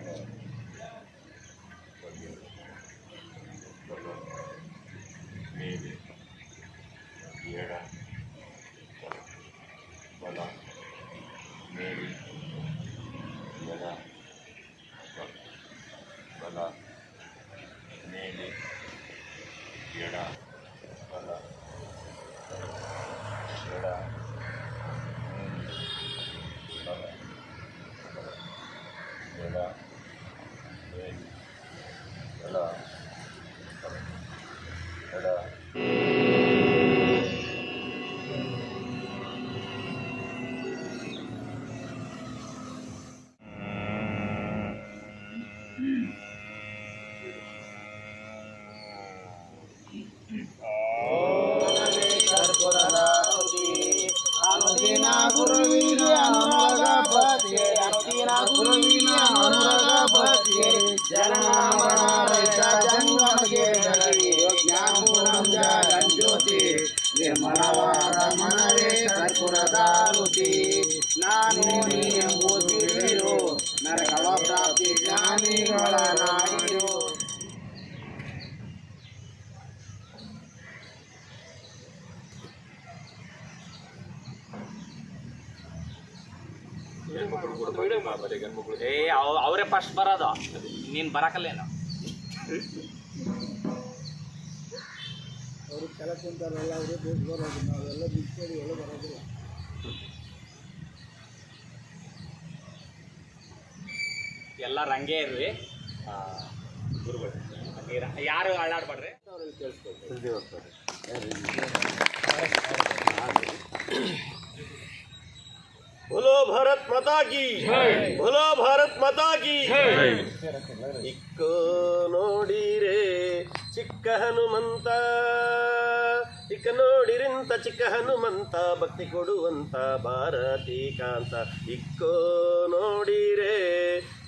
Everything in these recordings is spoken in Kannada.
Amen. ಗುರುವಿನ ಅನುರಾಗ ಭಕ್ತಿ ಅನುದಿನ ಗುರುವಿನ ಅನುರಾಗ ಭಕ್ತಿ ಜನನ ಮರಣ ರಹಿತ ಜಂಗಮಗೆ ಜ್ಞಾನ ಗುಣಂಜ ಜ್ಯೋತಿ ನಿರ್ಮಲವಾದ ಮನವೇ ಕರ್ಪುರದಾರುತಿ ನಾನು ನೀರು ನರಕವ ಪ್ರಾಪ್ತಿ ಜ್ಞಾನಿಗಳ ನಾಡಿರು ಏ ಅವ್- ಅವರೇ ಫಸ್ಟ್ ಬರೋದು. ನೀನು ಬರಕಲ್ಲೇನು ಅವರು ಬರೋದು ನಾವೆಲ್ಲ ಎಲ್ಲ ಬರೋದಿಲ್ಲ ರಂಗೇ ಇರ್ರಿ ಆ, ಗುರುಗಳು. ನೀರ- ಯಾರು ಅಳ್ಳಾಡ್ಬೇಡ್ರಿ? बोलो भारत माता की बोलो भारत माता की ಇಕ್ಕೋ ನೋಡಿರೆ ಚಿಕ್ಕ ಹನುಮಂತ ಇಕ್ಕ ನೋಡಿರಿಂತ ಚಿಕ್ಕ ಹನುಮಂತ ಭಕ್ತಿ ಕೊಡುವಂತ ಭಾರತಿ ಕಾಂತ ಇಕ್ಕೋ ನೋಡಿರೆ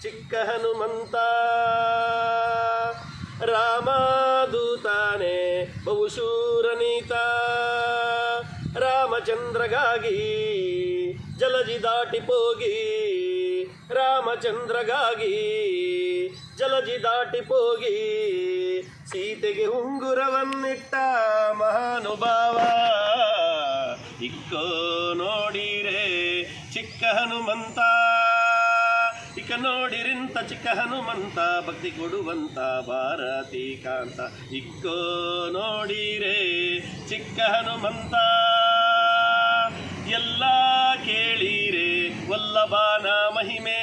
ಚಿಕ್ಕ ಹನುಮಂತ ರಾಮದೂತಾನೆ ಬಹುಶೂರನೀತ ರಾಮಚಂದ್ರಗಾಗಿ ಜಲಜಿ ದಾಟಿಪೋಗಿ ರಾಮಚಂದ್ರಗಾಗಿ. ಜಲಜಿ ದಾಟಿಪೋಗಿ ಸೀತೆಗೆ ಉಂಗುರವನ್ನಿಟ್ಟ ಮಹಾನುಭಾವ. ಇಕ್ಕೋ ನೋಡಿರೆ ಚಿಕ್ಕ ಹನುಮಂತ ಇಕ ನೋಡಿರಿಂತ ಚಿಕ್ಕ ಹನುಮಂತ, ಭಕ್ತಿ ಕೊಡುವಂತ ಭಾರತಿ ಕಾಂತ. ಇಕ್ಕೋ ನೋಡಿರೆ ಚಿಕ್ಕ ಹನುಮಂತ. ಎಲ್ಲ ಕೇಳಿರೆ ವಲ್ಲಭಾನ ಮಹಿಮೆ,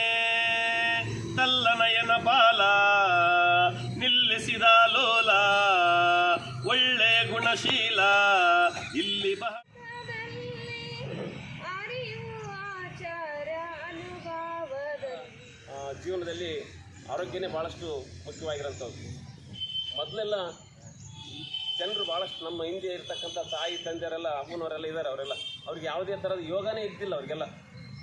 ತಲ್ಲನಯನ ಬಾಲ, ನಿಲ್ಲಿಸಿದ ಲೋಲ, ಒಳ್ಳೆ ಗುಣಶೀಲ, ಇಲ್ಲಿ ಬಹ ಜೀವನದಲ್ಲಿ ಆರೋಗ್ಯನೇ ಭಾಳಷ್ಟು ಮುಖ್ಯವಾಗಿರೋಂಥದ್ದು ಮೊದಲೆಲ್ಲ ಜನರು ಭಾಳಷ್ಟು ನಮ್ಮ ಹಿಂದೆ ಇರ್ತಕ್ಕಂಥ ತಾಯಿ ತಂದೆಯರೆಲ್ಲ ಅಮ್ಮನವರೆಲ್ಲ ಇದ್ದಾರೆ ಅವರೆಲ್ಲ. ಅವ್ರಿಗೆ ಯಾವುದೇ ಥರದ ಯೋಗನೇ ಇದ್ದಿಲ್ಲ ಅವರಿಗೆಲ್ಲ.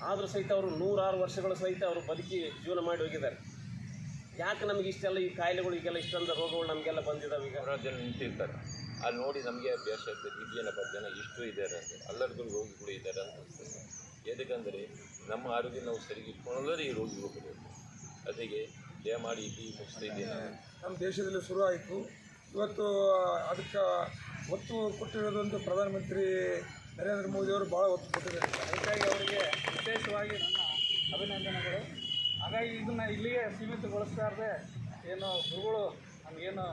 ಆದರೂ ಸಹಿತ ಅವರು ನೂರಾರು ವರ್ಷಗಳು ಸಹಿತ ಅವರು ಬದುಕಿ ಜೀವನ ಮಾಡಿ ಹೋಗಿದ್ದಾರೆ. ಯಾಕೆ ನಮಗೆ ಇಷ್ಟೆಲ್ಲ ಈ ಕಾಯಿಲೆಗಳು ಈಗೆಲ್ಲ ಇಷ್ಟೊಂದು ರೋಗಗಳು ನಮಗೆಲ್ಲ ಬಂದಿದ್ದಾವೆ ಈಗ? ಜನ ನಿಂತಿರ್ತಾರೆ. ಅಲ್ಲಿ ನೋಡಿ ನಮಗೆ ಅಭ್ಯಾಸ ಆಗ್ತದೆ. ಇದೇನಪ್ಪ ಜನ ಇಷ್ಟು ಇದ್ದಾರೆ ಅಂತ. ಅಲ್ಲರ್ಗಳು ರೋಗಿಗಳು ಇದ್ದಾರೆ ಅಂತ ಅನ್ಸುತ್ತೆ. ಎದಕ್ಕಂದರೆ ನಮ್ಮ ಆರೋಗ್ಯ ನಾವು ಸರಿ ಇಟ್ಕೊಳ್ಳೋದ್ರೆ ಈ ರೋಗಿಗಳು ಬರೋದು ಅದಕ್ಕೆ ದಯಮಾಡಿ ಇಲ್ಲಿ ಮುಗಿಸ್ತಾ ಇದ್ದೇನೆ. ನಮ್ಮ ದೇಶದಲ್ಲಿ ಶುರು ಆಯಿತು. ಇವತ್ತು ಅದಕ್ಕೆ ಒತ್ತು ಕೊಟ್ಟಿರೋದೊಂದು ಪ್ರಧಾನಮಂತ್ರಿ ನರೇಂದ್ರ ಮೋದಿಯವರು ಭಾಳ ಒತ್ತು ಕೊಟ್ಟಿದ್ದಾರೆ. ಅದಕ್ಕಾಗಿ ಅವರಿಗೆ ವಿಶೇಷವಾಗಿ ನನ್ನ ಅಭಿನಂದನೆಗಳು. ಹಾಗಾಗಿ ಇದನ್ನು ಇಲ್ಲಿಗೆ ಸೀಮಿತಗೊಳಿಸ್ಲಾರ್ದೆ ಏನು ಗುರುಗಳು ನಮಗೇನು